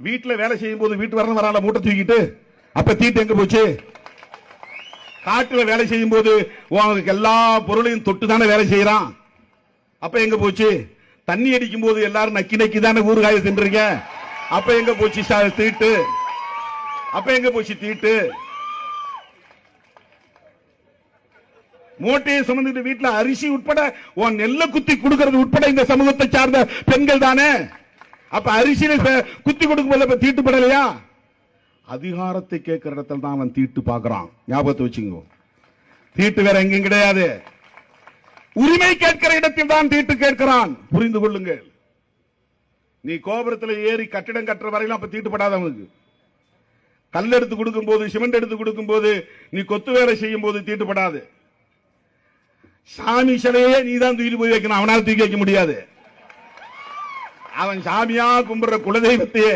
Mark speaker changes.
Speaker 1: வீட்டில் வேலை செய்யும் போது வீட்டு வரணும் வரால மூட்டை தூக்கிட்டு? அப்ப தீட்டு எங்க போச்சு? காட்டுல வேலை செய்யும் போது உங்களுக்கு எல்லா பொருளையும் தொட்டு தானே வேலை செய்யறான். அப்ப எங்க போச்சு? தண்ணி அடிக்கும் போது எல்லாரும் நக்கி நக்கி தானே ஊறுகாய தின்றீங்க? அப்ப எங்க போச்சு சா- தீட்டு? அப்ப எங்க போச்சு தீட்டு? மூட்டையை சுமந்துட்டு வீட்டுல அரிசி உட்பட உன் நெல்லை குத்தி கொடுக்கறது உட்பட இந்த சமூகத்தை சார்ந்த பெண்கள் தானே? அப்ப அரிசியில குத்தி கொடுக்கும் போது அப்ப தீட்டுப்படலையா அதிகாரத்தை கேட்கிற இடத்துல தான் அவன் தீட்டு பார்க்கறான். ஞாபகத்தை வச்சுங்க தீட்டு வேற எங்கேயும் கிடையாது. உரிமை கேட்கிற இடத்தில் தான் தீட்டு கேட்கிறான். புரிந்து கொள்ளுங்கள். நீ கோபுரத்தில் ஏறி கட்டிடம் கட்டுற வரையிலும் அப்ப தீட்டுப்படாத அவனுக்கு. கல் எடுத்து கொடுக்கும் போது சிமெண்ட் எடுத்து கொடுக்கும் போது நீ கொத்து வேலை செய்யும் போது தீட்டுப்படாது சாமி சிலையே நீ தான் தூக்கி போய் வைக்கணும். அவனால தூக்கி வைக்க முடியாது. அவன் சாமியா கும்பிடுற குலதெய்வத்தையே